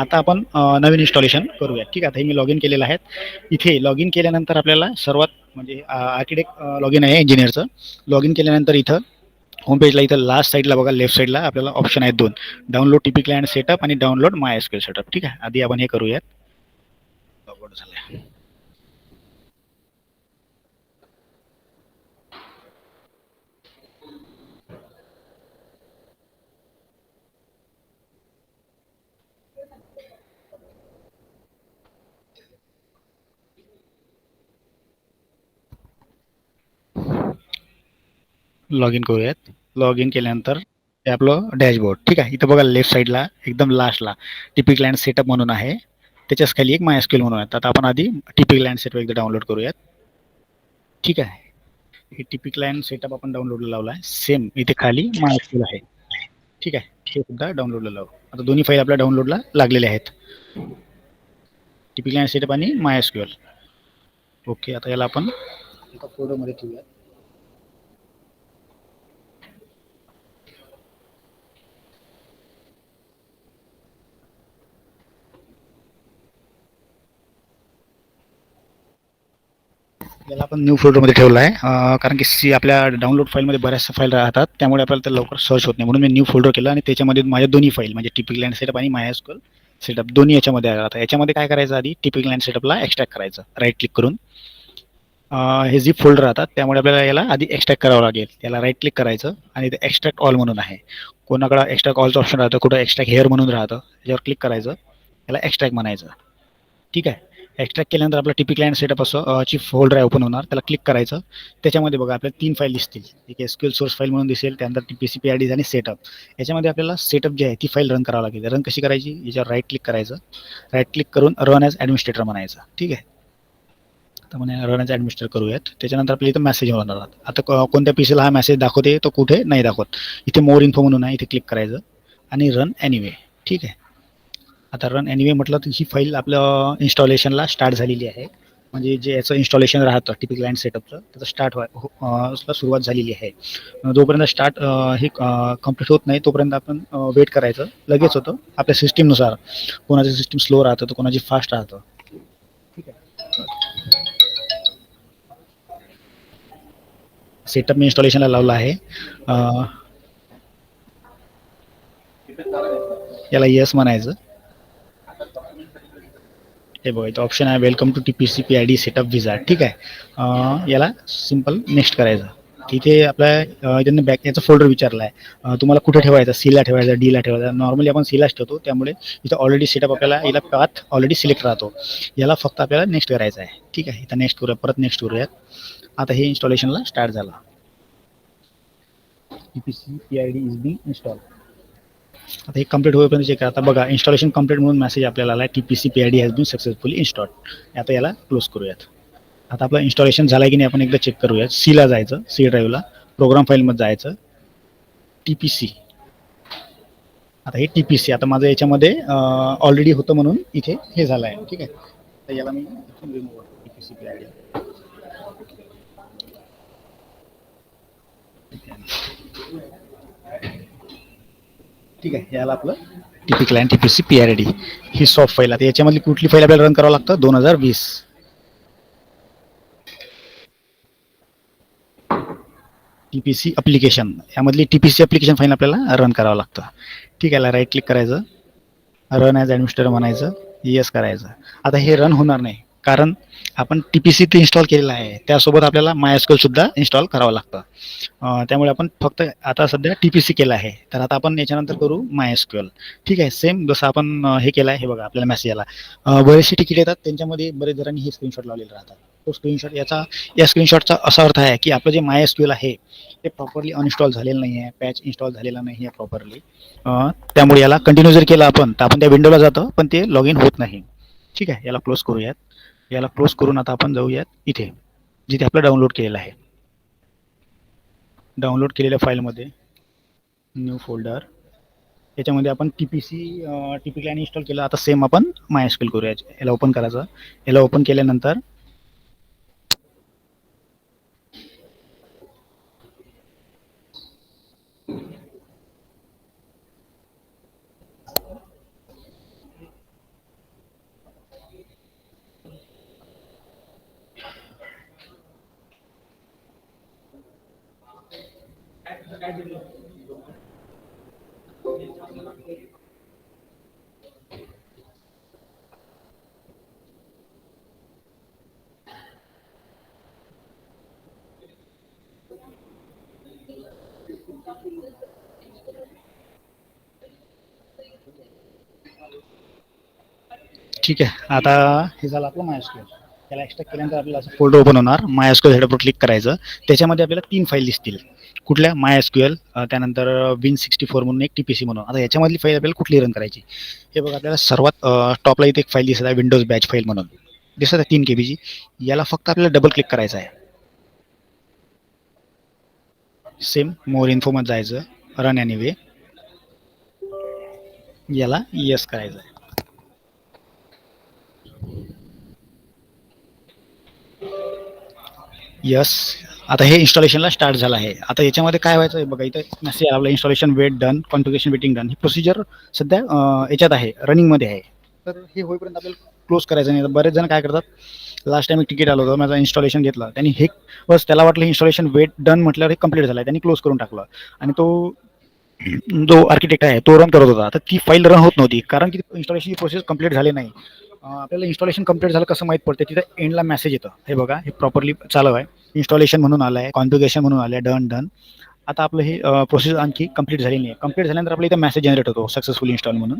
आता आपण नवीन इन्स्टॉलेशन करूया ठीक आहे आता मी लॉग इन केलेलं आहे. इथे लॉग इन केल्यानंतर आपल्याला सर्वात म्हणजे आर्किटेक्ट लॉग इन आहे इंजिनियरचं लॉग इन केल्यानंतर इथं होम पेजला इथं लास्ट साईडला बघा लेफ्ट साईडला आपल्याला ऑप्शन आहेत दोन. डाउनलोड टीपी क्लायंट सेटअप आणि डाउनलोड माय एसक्यूएल सेटअप ठीक आहे आधी आपण हे करूयात. लॉग इन करूयात. लॉग इन केल्यानंतर हे आपलं डॅशबोर्ड ठीक आहे? इथं बघा लेफ्ट साईडला एकदम लास्टला टिपिक लँड सेटअप म्हणून आहे. त्याच्याच खाली एक माय स्किल म्हणून आहे. आता आपण आधी टिपिक लँड सेटअप एकदा डाउनलोड करूयात. ठीक आहे? हे टिपिक लँड सेटअप आपण डाउनलोडला लावला आहे सेम इथे खाली माय स्किल आहे. ठीक आहे? हे सुद्धा डाउनलोडला लावू. आता दोन्ही फाईल आपल्या डाउनलोडला लागलेल्या आहेत. टिपिक लँड सेटअप आणि माय स्क्युअल ओके आता याला आपण एका फोल्डरमध्ये ठेवूयात. याला आपण न्यू फोल्डरमध्ये ठेवला आहे. कारण की सी आपल्या डाउनलोड फाईलमध्ये बऱ्याचशा फाईल राहतात. त्यामुळे आपल्याला ते लवकर सर्च होत नाही. म्हणून मी न्यू फोल्डर केलं आणि त्याच्यामध्ये माझ्या दोन्ही फाईल म्हणजे टिपिक लँड सेटअप आणि माय स्कूल सेटअप दोन्ही याच्यामध्ये आला. होता याच्यामध्ये काय करायचं आधी? टिपिक लँड सेटअपला एक्स्ट्रॅक्ट करायचं. राईट क्लिक करून. हे जी फोल्डर राहतात. त्यामुळे आपल्याला याला आधी एक्स्ट्रॅक्ट करावं लागेल. याला राईट क्लिक करायचं आणि ते एक्स्ट्रॅक्ट ऑल म्हणून आहे. कोणाकडं एक्स्ट्रॅक्ट ऑलचं ऑप्शन राहतं कुठं एक्स्ट्रॅक्ट हेअर म्हणून राहतं त्याच्यावर क्लिक करायचं. याला एक्स्ट्रॅक्ट म्हणायचं. ठीक आहे? एक्स्ट्रॅक्ट केल्यानंतर आपला टिपिक लँड सेटअप असं ची फोल्डर आहे ओपन होणार. त्याला क्लिक करायचं. त्याच्यामध्ये बघा आपल्याला तीन फाईल दिसतील. एक एसक्यूएल सोर्स फाईल म्हणून दिसेल त्यानंतर T P C P I D आणि सेटअप याच्यामध्ये आपल्याला सेटअप जे आहे ती फाईल रन करावं लागेल. रन कशी करायची? याच्यावर राईट क्लिक करायचं. राईट क्लिक करून रन ॲज ॲडमिनिस्ट्रेटर म्हणायचं. ठीक आहे? तर म्हणे रन ॲज ॲडमिनिस्ट्रेटर करूयात. त्याच्यानंतर आपल्याला इथं मेसेज होणार आता कोणत्या कोणत्या पीसीला हा मेसेज दाखवते तो कुठे? नाही दाखवत. इथे मोर इन्फो म्हणून आहे इथे क्लिक करायचं. आणि रन एनिवे ठीक आहे? आता रन एनिवे म्हटलं तर ही फाईल आपलं इन्स्टॉलेशनला स्टार्ट झालेली आहे. म्हणजे जे याचं इन्स्टॉलेशन राहतं टिपिक लँड सेटअपचं त्याचं स्टार्ट व्हाय हो, सुरुवात झालेली आहे. जोपर्यंत स्टार्ट हे कंप्लीट होत नाही तोपर्यंत आपण वेट करायचं. लगेच होतं. आपल्या सिस्टीमनुसार कोणाचं सिस्टीम स्लो राहतं तर कोणाची फास्ट राहतं. ठीक आहे. सेटअप मी इन्स्टॉलेशनला लावलं आहे. याला येस म्हणायचं. हे बघा इथं ऑप्शन आहे welcome to T P C P I D setup विजा ठीक आहे. याला सिंपल नेक्स्ट करायचं. तिथे आपल्या त्यांनी बॅक याचा फोल्डर विचारला आहे तुम्हाला कुठे ठेवायचा? सीला ठेवायचा डीला ठेवायचा. नॉर्मली आपण सीलाच ठेवतो त्यामुळे इथं ऑलरेडी सेटअप आपल्याला याला पाथ ऑलरेडी सिलेक्ट राहतो. याला फक्त आपल्याला नेक्स्ट करायचं आहे. ठीक आहे इथं नेक्स्ट करूया परत नेक्स्ट करूयात. आता हे इन्स्टॉलेशनला स्टार्ट झाला. T P C P I D is be install आता हे कंप्लीट होईपर्यंत चेक करा आता बघा इन्स्टॉलेशन कंप्लीट म्हणून मेसेज आपल्याला आला T P C P I D has been successfully install आता याला क्लोज करूयात. आता आपलं इन्स्टॉलेशन झालं आहे की नाही आपण एकदा चेक करूयात. सीला जायचं सी ड्राईव्हला प्रोग्राम फाईलमध्ये जायचं. टी पी सी आता हे टी पी सी आता माझं याच्यामध्ये ऑलरेडी होतं म्हणून इथे हे झालं आहे ठीक आहे? तर याला मी remove T P C P I D ठीक आहे याला आपलं. TP client TP C P R D ही सॉफ्ट फाईल आता याच्यामधली कुठली फाईल आपल्याला रन करावं लागतं? दोन हजार वीस. T P C application यामधली T P C application file आपल्याला रन करावं लागतं. ठीक आहे राईट क्लिक करायचं. रन ॲज ॲडमिनिस्ट्रेटर म्हणायचं. येस करायचं. आता हे रन होणार नाही. कारण आपण टी पी सी ते इन्स्टॉल केलेलं आहे. त्यासोबत आपल्याला मायस्कल सुद्धा इन्स्टॉल करावं लागतं. त्यामुळे आपण फक्त आता सध्या टी पी सी केलं आहे. तर आता आपण याच्यानंतर करू मायस्क्यूएल ठीक आहे सेम जसं आपण हे केलं आहे हे बघा आपल्याला मेसेज आला. बरेचसे तिकीट येतात त्यांच्यामध्ये बरेच जणांनी हे स्क्रीनशॉट लावलेले राहतात. तो स्क्रीनशॉट याचा या स्क्रीनशॉटचा असा अर्थ आहे की आपलं जे माय एसक्यूएल आहे ते प्रॉपरली अनइन्स्टॉल झालेलं नाही आहे पॅच इन्स्टॉल झालेला नाही आहे प्रॉपरली त्यामुळे याला कंटिन्यू जर केलं आपण तर आपण त्या विंडोला जातो पण ते लॉग इन होत नाही. ठीक आहे याला क्लोज करूयात. याला क्लोज करून आता आपण जाऊयात इथे जिथे आपलं डाउनलोड केलेलं आहे. डाउनलोड केलेल्या फाईलमध्ये न्यू फोल्डर याच्यामध्ये आपण T P C T P client install केलं. आता सेम आपण माय स्किल करूया याला ओपन करायचं. याला ओपन केल्यानंतर ठीक आहे. आता हे झालं आपलं मायस्क्यूएल त्याला एक्स्ट्रा केल्यानंतर आपल्याला असं फोल्डर ओपन होणार. मायस्क्यूएल हेडअपवर क्लिक करायचं. त्याच्यामध्ये आपल्याला तीन फाईल दिसतील. कुठल्या? मायस्क्यूएल त्यानंतर विन सिक्स्टी फोर म्हणून एक टी पी सी म्हणून. आता याच्यामधली फाईल आपल्याला कुठली रन करायची? हे बघा आपल्याला सर्वात टॉपला इथे एक फाईल दिसत आहे विंडोज बॅच फाईल म्हणून. दिसत आहे तीन के बीची याला फक्त आपल्याला डबल क्लिक करायचं आहे. सेम मोर इन्फोमध्ये जायचं. रन एनिवे याला येस करायचं आहे यस आता हे इन्स्टॉलेशनला स्टार्ट झालं आहे. आता याच्यामध्ये काय व्हायचं आहे बघा इथं मेसेज आपलं installation wait done configuration waiting done ही प्रोसिजर सध्या याच्यात आहे रनिंगमध्ये आहे. तर हे होईपर्यंत आपल्याला क्लोज करायचं नाही. तर बरेच जण काय करतात लास्ट टाइम एक तिकीट आलं होतं माझं इन्स्टॉलेशन घेतलं. त्यांनी हे बस त्याला वाटलं इन्स्टॉलेशन वेट डन म्हटल्यावर हे कंप्लीट झालं आहे. त्यांनी क्लोज करून टाकलं. आणि तो जो आर्किटेक्ट आहे तो रन करत होता. तर ती फाईल रन होत नव्हती. कारण की इन्स्टॉलेशनची प्रोसेस कंप्लीट झाली नाही. आपल्याला इन्स्टॉलेशन कंप्लीट झालं कसं माहीत पडतं तिथं एंडला मेसेज येतं. हे बघा हे प्रॉपरली चालू आहे. इन्स्टॉलेशन म्हणून आलं आहे कॉन्फिगेशन म्हणून आलं आहे डन डन आता आपलं हे प्रोसेस आणखी कंप्लीट झाली नाही कंप्लीट झाल्यानंतर आपल्या इथं मेसेज जनरेट होतो सक्सेसफुल इन्स्टॉल म्हणून.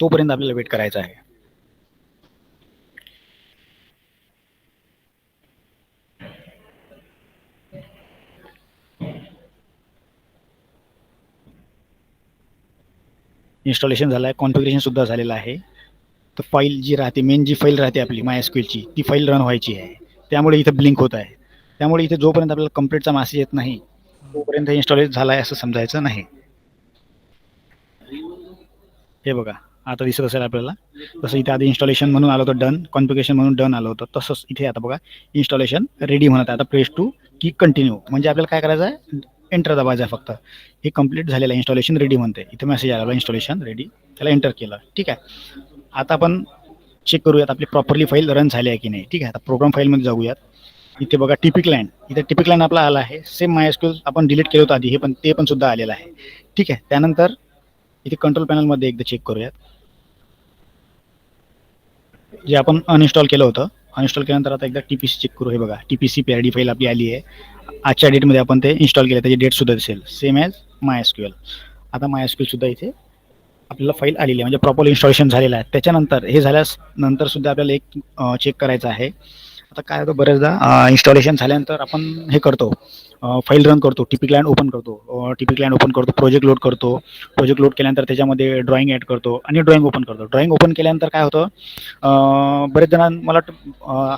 तोपर्यंत आपल्याला वेट करायचा आहे. इन्स्टॉलेशन झालं आहे कॉन्फिगरेशन सुद्धा झालेलं आहे. तर फाईल जी राहते मेन जी फाईल राहते आपली माय ती फाईल रन व्हायची आहे. त्यामुळे इथं ब्लिंक होत आहे. त्यामुळे इथे जोपर्यंत आपल्याला कंप्लीटचा मेसेज येत नाही तोपर्यंत इन्स्टॉलेज झाला आहे असं समजायचं नाही. हे बघा आता दिसत असेल आपल्याला. तसं इथे आधी इन्स्टॉलेशन म्हणून आलं होतं डन कॉन्फिगेशन म्हणून डन आलं होतं. तसंच इथे आता बघा इन्स्टॉलेशन रेडी म्हणत आहे. आता प्रेस टू की कंटिन्यू म्हणजे आपल्याला काय करायचं आहे? एंटर दाबायचं आहे फक्त. हे कंप्लीट झालेलं आहे. इन्स्टॉलेशन रेडी म्हणते. इथे मेसेज आला इन्स्टॉलेशन रेडी त्याला एंटर केलं. ठीक आहे. आता आपण चेक करूयात आपली प्रॉपरली फाईल रन झाली आहे की नाही. ठीक आहे आता प्रोग्राम फाईलमध्ये जाऊयात. इथे बघा टिपिक लाईन इथे टिपिक लाईन आपला आला आहे. सेम मायस्क्यूल आपण डिलीट केलं होतं आधी. हे पण ते पण सुद्धा आलेलं आहे. ठीक आहे त्यानंतर इथे कंट्रोल पॅनलमध्ये एकदा चेक करूयात. जे आपण अनइन्स्टॉल केलं होतं. अनइन्स्टॉल केल्यानंतर आता एकदा टी पी सी चेक करू. हे बघा T P C P R D file आपली आली आहे. आजच्या डेटमध्ये आपण ते इन्स्टॉल केलं. त्याची डेट सुद्धा दिसेल. सेम ॲज माय आता माय सुद्धा इथे आपल्याला फाईल आलेली आहे. म्हणजे प्रॉपर इन्स्टॉलेशन झालेलं आहे. त्याच्यानंतर हे झाल्यास नंतर सुद्धा आपल्याला एक चेक करायचं आहे. आता काय होतं बरेचदा इन्स्टॉलेशन झाल्यानंतर आपण हे करतो. फाईल रन करतो. टिपिक लँड ओपन करतो. टिपिक लँड ओपन करतो. प्रोजेक्ट लोड करतो. प्रोजेक्ट लोड केल्यानंतर त्याच्यामध्ये ड्रॉइंग ॲड करतो आणि ड्रॉइंग ओपन करतो. ड्रॉइंग ओपन केल्यानंतर काय होतं बरेच जणां मला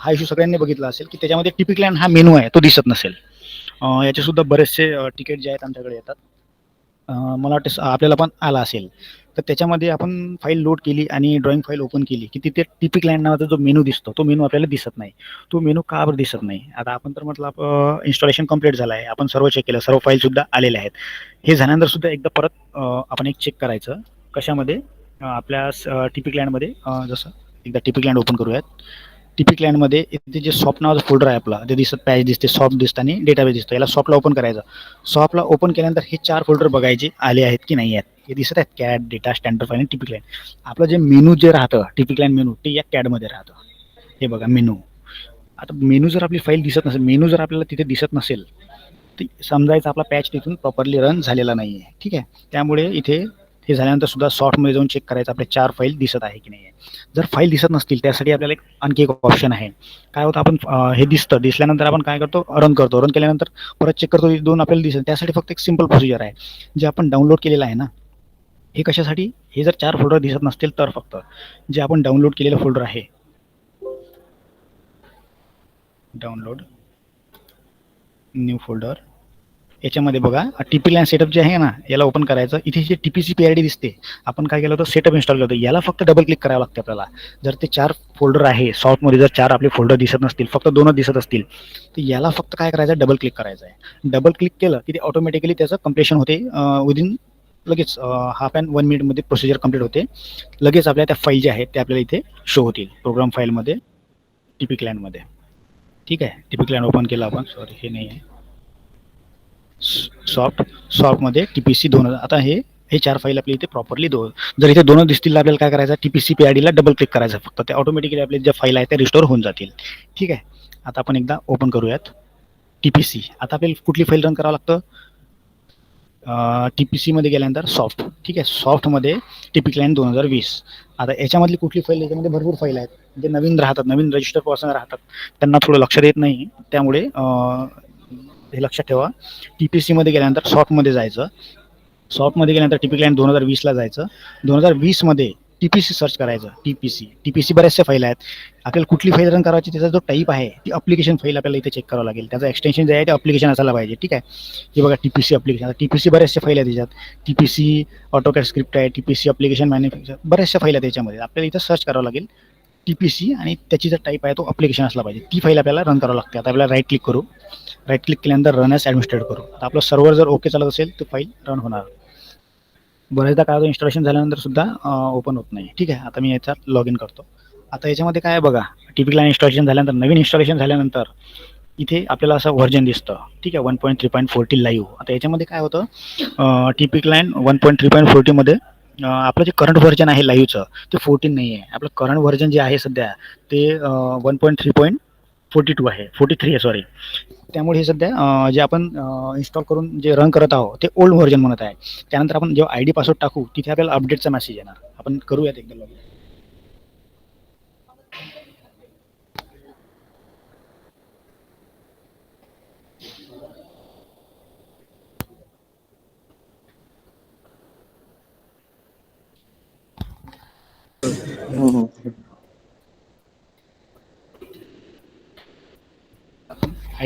हा इश्यू सगळ्यांनी बघितला असेल की त्याच्यामध्ये टिपिक क्लायंट हा मेनू आहे. तो दिसत नसेल. याचे सुद्धा बरेचसे तिकीट जे आहेत आमच्याकडे येतात. मला वाटतं आपल्याला पण आला असेल. तर त्याच्यामध्ये आपण फाईल लोड केली आणि ड्रॉइंग फाईल ओपन केली की तिथे टिपिक लँड नावाचा जो मेनू दिसतो तो मेनू आपल्याला दिसत नाही. तो मेनू का बरं दिसत नाही? आता आपण तर म्हटलं इन्स्टॉलेशन कंप्लीट झालं आहे. आपण सर्व चेक केलं सर्व फाईल सुद्धा आलेल्या आहेत. हे झाल्यानंतर सुद्धा एकदा परत आपण एक चेक करायचं. कशामध्ये? आपल्या टिपिक लँडमध्ये जसं एकदा टिपिक लँड ओपन करूयात. टिपिक लँडमध्ये इथे जे सॉफ्ट नावाचं फोल्डर आहे आपला ते दिसत पॅच दिसते सॉफ्ट दिसतं आणि डेटाबेस दिसतो. याला सॉफ्टला ओपन करायचं. सॉफ्टला ओपन केल्यानंतर हे चार फोल्डर बघायचे आले आहेत की नाही आहेत. हे दिसत आहेत कॅड डेटा स्टँडर्ड फाईल आणि टिपिक लाईन आपलं जे मेनू जे राहतं टिपिक लाईन मेनू ते या कॅडमध्ये राहतं. हे बघा मेनू आता मेनू जर आपली फाईल दिसत नसेल मेनू जर आपल्याला तिथे दिसत नसेल ती समजायचं आपला पॅच तिथून प्रॉपरली रन झालेला नाही आहे ठीक आहे? त्यामुळे इथे हे झाल्यानंतर सुद्धा सॉफ्टमध्ये जाऊन चेक करायचं. आपले चार फाईल दिसत आहे की नाही आहे जर फाईल दिसत नसतील त्यासाठी आपल्याला एक आणखी एक ऑप्शन आहे. काय होतं आपण हे दिसतं. दिसल्यानंतर आपण काय करतो? रन करतो. रन केल्यानंतर परत चेक करतो दोन आपल्याला दिसेल. त्यासाठी फक्त एक सिंपल प्रोसिजर आहे. जे आपण डाउनलोड केलेलं आहे ना हे कशासाठी? हे जर चार फोल्डर दिसत नसतील तर फक्त. जे आपण डाउनलोड केलेलं फोल्डर आहे. डाउनलोड न्यू फोल्डर याच्यामध्ये बघा टी पी लँड सेटअप जे आहे ना याला ओपन करायचं. इथे जे T P C P I D दिसते आपण काय केलं होतं? सेटअप इन्स्टॉल केलं होतं. याला फक्त डबल क्लिक करावं लागतं आपल्याला. जर ते चार फोल्डर आहे सॉफ्टमध्ये जर चार आपले फोल्डर दिसत नसतील फक्त दोनच दिसत असतील तर याला फक्त काय करायचं डबल क्लिक करायचं आहे डबल क्लिक केलं की ते ऑटोमॅटिकली त्याचं कम्प्लिशन होते. विदिन लगेच हाफ अँड वन मिनिटमध्ये प्रोसिजर कंप्लीट होते. लगेच आपल्या त्या फाईल ज्या आहेत त्या आपल्याला इथे शो होतील. प्रोग्राम फाईलमध्ये टिपिक लँडमध्ये ठीक आहे? टिपिक लँड ओपन केलं आपण. सॉरी हे नाही आहे सॉफ्ट सॉफ्टमध्ये टी पी सी दोन हजार आता हे हे चार फाईल आपल्या इथे प्रॉपरली दोन जर इथे दोन दिसतील आपल्याला काय करायचं? T P C P I Dila double click करायचं फक्त. ते ऑटोमॅटिकली आपले ज्या फाईल आहेत त्या रिस्टोर होऊन जातील. ठीक आहे? आता आपण एकदा ओपन करूयात. टी पी सी आता आपल्याला कुठली फाईल रन करावं लागतं? टी पी सीमध्ये गेल्यानंतर सॉफ्ट ठीक आहे? सॉफ्टमध्ये टिपिक लाईन दोन हजार वीस. आता याच्यामधली कुठली फाईल याच्यामध्ये भरपूर फाईल आहेत. जे नवीन राहतात नवीन रजिस्टर पर्सन राहतात त्यांना थोडं लक्ष देत नाही. त्यामुळे हे लक्षात ठेवा टी पी सीमध्ये गेल्यानंतर सॉफ्टमध्ये जायचं सॉफ्टमध्ये गेल्यानंतर टिपिक लाईन दोन हजार वीसला जायचं दोन हजार वीसमध्ये टी पी सी सर्च करायचं T P C T P C बऱ्याचशा फाईल आहेत आपल्याला कुठली फाईल रन करायची त्याचा जो टाईप आहे ती अप्लिकेशन फाईल आपल्याला इथे चेक करावं लागेल त्याचं एक्सटेन्शन जे आहे ते अप्लिकेशन असायला पाहिजे ठीक आहे हे बघा T P C application T P C बऱ्याचशा फाईल आहेत त्याच्यात T P C AutoCAD script आहे T P C application manufacture बऱ्याचशा फाईल आहेत त्याच्यामध्ये आपल्याला इथं सर्च करावं लागेल टी पी सी आणि त्याची जर टाईप आहे तो अप्लिकेशन असला पाहिजे ती फाईल आपल्याला रन करावं लागते आता आपल्याला राईट क्लिक करू राईट क्लिक केल्यानंतर रन ॲज ॲडमिनिस्ट्रेट करू. आता आपलं सर्व्हर जर ओके चालत असेल तर फाईल रन होणार. बरेचदा काय होतं इन्स्टॉलेशन झाल्यानंतर सुद्धा ओपन होत नाही. ठीक आहे आता मी याच्यात लॉग इन करतो. आता याच्यामध्ये काय आहे बघा टिपिकला इन्स्टॉलेशन झाल्यानंतर नवीन इन्स्टॉलेशन झाल्यानंतर इथे आपल्याला असं व्हर्जन दिसतं. ठीक आहे one point three point forty live आता याच्यामध्ये काय होतं टिपिक line one point three point फोर्टीमध्ये आपलं जे करंट व्हर्जन आहे लाईव्हचं ते फोर्टीन नाही आहे आपलं करंट व्हर्जन जे आहे सध्या ते one point three point forty two आहे फोर्टी थ्री आहे सॉरी त्यामुळे हे सध्या जे आपण इन्स्टॉल करून जे रन करत आहोत ते ओल्ड व्हर्जन म्हणत आहे. त्यानंतर आपण जेव्हा आय डी पासवर्ड टाकू तिथे आपल्याला अपडेटचा मेसेज येणार. आपण करूयात एकदा लॉग आय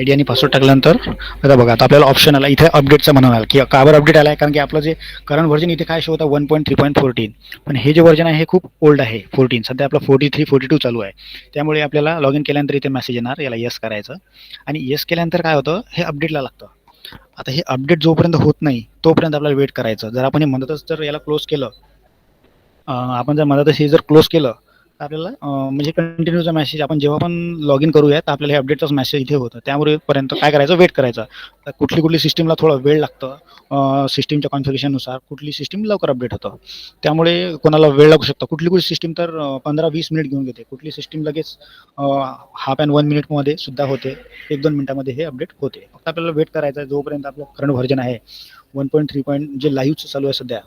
डी आणि पासवर्ड टाकल्यानंतर आता बघा आता आपल्याला ऑप्शन आला इथे अपडेटचा म्हणाल की का बरं अपडेट आला आहे कारण की आपलं जे करंट व्हर्जन इथे काय शो होता? One point three point fourteen पण हे जे व्हर्जन आहे हे खूप ओल्ड आहे फोर्टीन सध्या आपलं फोर्टी थ्री फोर्टी टू चालू आहे. त्यामुळे आपल्याला लॉग इन केल्यानंतर इथे मेसेज येणार याला येस करायचं. आणि येस केल्यानंतर काय होतं? हे अपडेटला लागतं. आता हे अपडेट जोपर्यंत होत नाही तोपर्यंत आपल्याला वेट करायचं. जर आपण हे मदतच जर याला क्लोज केलं आपण जर मदतच हे जर क्लोज केलं आपल्याला? म्हणजे कंटिन्यूचा मेसेज आपण जेव्हा पण लॉग इन करूया तर आपल्याला हे अपडेटचाच मेसेज इथे होतं. त्यामुळे पर्यंत काय करायचं? वेट करायचं. तर कुठली कुठली सिस्टीमला थोडा वेळ लागतं. सिस्टीमच्या कॉन्फिगरेशननुसार कुठली सिस्टीम लवकर अपडेट होतं. त्यामुळे कोणाला वेळ लागू शकतो. कुठली कुठली सिस्टीम तर पंधरा वीस मिनिट घेऊन घेते. कुठली सिस्टीम लगेच हाफ अँड वन मिनिटमध्ये सुद्धा होते. एक दोन मिनिटामध्ये हे अपडेट होते. फक्त आपल्याला वेट करायचं आहे. जोपर्यंत आपलं करंट व्हर्जन आहे वन पॉईंट थ्री पॉईंट जे लाईव्हचं चालू आहे सध्या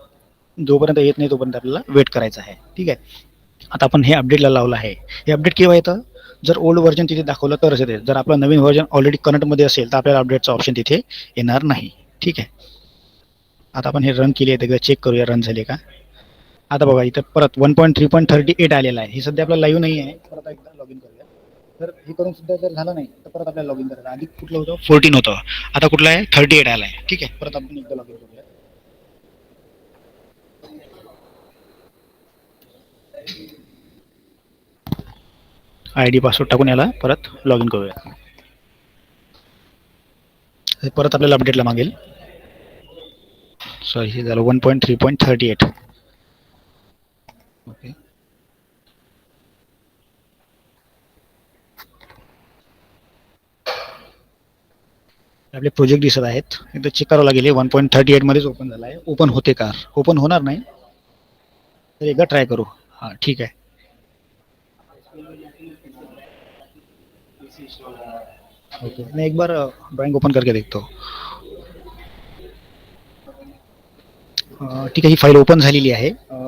जोपर्यंत येत नाही तोपर्यंत आपल्याला वेट करायचं आहे. ठीक आहे? आता आपण हे अपडेटला लावलं आहे. हे अपडेट केव्हा येतं? जर ओल्ड व्हर्जन तिथे दाखवलं तरच येते. जर आपलं नवीन व्हर्जन ऑलरेडी करंटमध्ये असेल तर आपल्याला अपडेटचा ऑप्शन तिथे येणार नाही. ठीक आहे? आता आपण हे रन केली आहे एकदा चेक करूया रन झाले का? आता बघा इथं परत one point three point thirty eight आलेला आहे. हे सध्या आपल्याला लाईव्ह नाही आहे. परत एकदा लॉग इन करूया. तर हे करून सुद्धा जर झालं नाही तर परत आपल्याला लॉग इन करायचं. आधी कुठलं होतं? फोर्टीन होतं. आता कुठलं आहे? थर्टी एट आला आहे. ठीक आहे? परत आपण एकदा लॉग इन करूया. आय डी पासवर्ड टाकून याला परत लॉग इन करूया परत आपल्याला अपडेटला मागेल. सॉरी हे झालं one point three point thirty eight okay आपले प्रोजेक्ट दिसत आहेत. एकदा चेक करावं लागेल. वन पॉईंट थर्टी एटमध्येच ओपन झाला आहे ओपन होते कार ओपन होणार नाही. तर एकदा ट्राय करू. हां ठीक आहे. ओके मैं एक बार uh, ड्राइंग ओपन करके देखता हूँ। uh, ठीक आहे ही फाईल ओपन झालेली आहे. Uh,